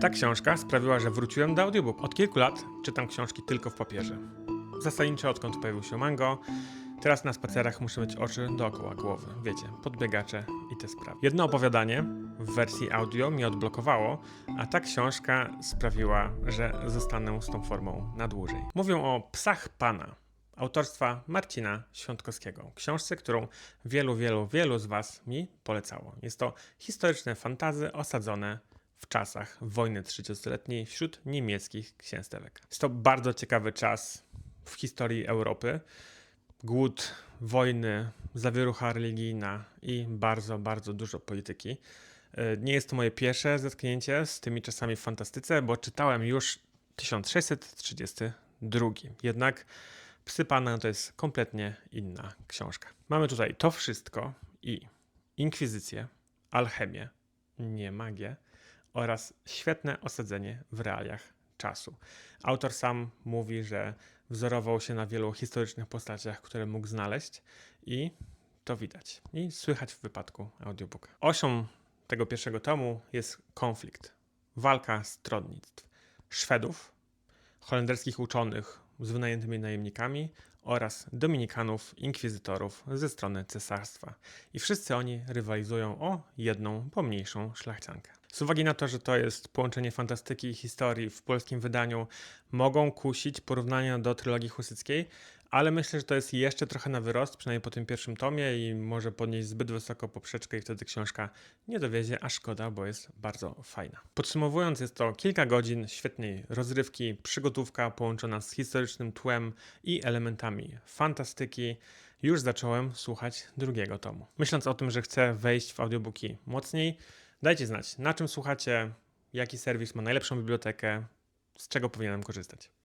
Ta książka sprawiła, że wróciłem do audiobook. Od kilku lat czytam książki tylko w papierze. Zasadniczo odkąd pojawił się mango, teraz na spacerach muszę mieć oczy dookoła głowy. Wiecie, podbiegacze i te sprawy. Jedno opowiadanie w wersji audio mnie odblokowało, a ta książka sprawiła, że zostanę z tą formą na dłużej. Mówię o Psach Pana autorstwa Marcina Świątkowskiego. Książce, którą wielu, wielu, wielu z Was mi polecało. Jest to historyczne fantazy osadzone w czasach wojny 30-letniej wśród niemieckich księstewek. Jest to bardzo ciekawy czas w historii Europy. Głód, wojny, zawierucha religijna i bardzo, bardzo dużo polityki. E, Nie jest to moje pierwsze zetknięcie z tymi czasami w fantastyce, bo czytałem już 1632. Jednak Psy Pana to jest kompletnie inna książka. Mamy tutaj to wszystko i inkwizycję, alchemię, nie magię oraz świetne osadzenie w realiach czasu. Autor sam mówi, że wzorował się na wielu historycznych postaciach, które mógł znaleźć i to widać i słychać w wypadku audiobooka. Osią tego pierwszego tomu jest konflikt, walka stronnictw Szwedów, holenderskich uczonych z wynajętymi najemnikami oraz dominikanów, inkwizytorów ze strony cesarstwa. I wszyscy oni rywalizują o jedną pomniejszą szlachciankę. Z uwagi na to, że to jest połączenie fantastyki i historii w polskim wydaniu, mogą kusić porównania do trylogii husyckiej, ale myślę, że to jest jeszcze trochę na wyrost, przynajmniej po tym pierwszym tomie i może podnieść zbyt wysoko poprzeczkę i wtedy książka nie dowiezie, a szkoda, bo jest bardzo fajna. Podsumowując, jest to kilka godzin świetnej rozrywki, przygotówka połączona z historycznym tłem i elementami fantastyki. Już zacząłem słuchać drugiego tomu. Myśląc o tym, że chcę wejść w audiobooki mocniej, dajcie znać, na czym słuchacie, jaki serwis ma najlepszą bibliotekę, z czego powinienem korzystać.